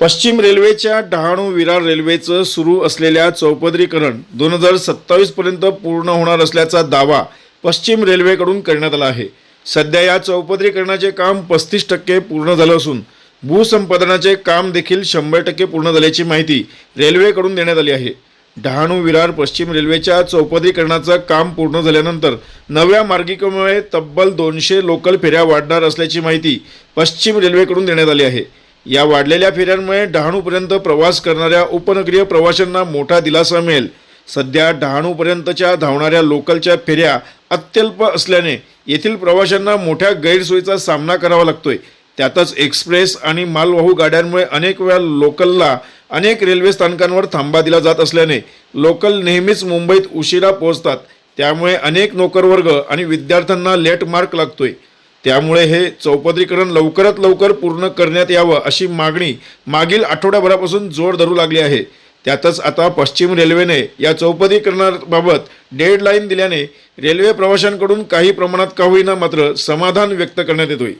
पश्चिम रेल्वेच्या डहाणू विरार रेल्वेचं सुरू असलेल्या चौपदरीकरण दोन हजार सत्तावीसपर्यंत पूर्ण होणार असल्याचा दावा पश्चिम रेल्वेकडून करण्यात आला आहे. सध्या या चौपदरीकरणाचे काम पस्तीस टक्के पूर्ण झालं असून भूसंपादनाचे काम देखील शंभर टक्के पूर्ण झाल्याची माहिती रेल्वेकडून देण्यात आली आहे. डहाणू विरार पश्चिम रेल्वेच्या चौपदरीकरणाचं काम पूर्ण झाल्यानंतर नव्या मार्गिकेमुळे तब्बल दोनशे लोकल फेऱ्या वाढणार असल्याची माहिती पश्चिम रेल्वेकडून देण्यात आली आहे. या वाढलेल्या फेऱ्यांमुळे डहाणूपर्यंत प्रवास करणाऱ्या उपनगरीय प्रवाशांना मोठा दिलासा मिळेल. सध्या डहाणूपर्यंतच्या धावणाऱ्या लोकलच्या फेऱ्या अत्यल्प असल्याने येथील प्रवाशांना मोठ्या गैरसोयीचा सामना करावा लागतोय. त्यातच एक्सप्रेस आणि मालवाहू गाड्यांमुळे अनेक वेळा लोकलला अनेक रेल्वे स्थानकांवर थांबा दिला जात असल्याने लोकल नेहमीच मुंबईत उशिरा पोहोचतात. त्यामुळे अनेक नोकरवर्ग आणि विद्यार्थ्यांना लेट मार्क लागतोय. त्यामुळे हे चौपदरीकरण लवकरात लवकर पूर्ण करण्यात यावं अशी मागणी मागील आठवड्याभरापासून जोर धरू लागली आहे. त्यातच आता पश्चिम रेल्वेने या चौपदरीकरणाबाबत डेडलाईन दिल्याने रेल्वे प्रवाशांकडून काही प्रमाणात का होईना मात्र समाधान व्यक्त करण्यात येतोय.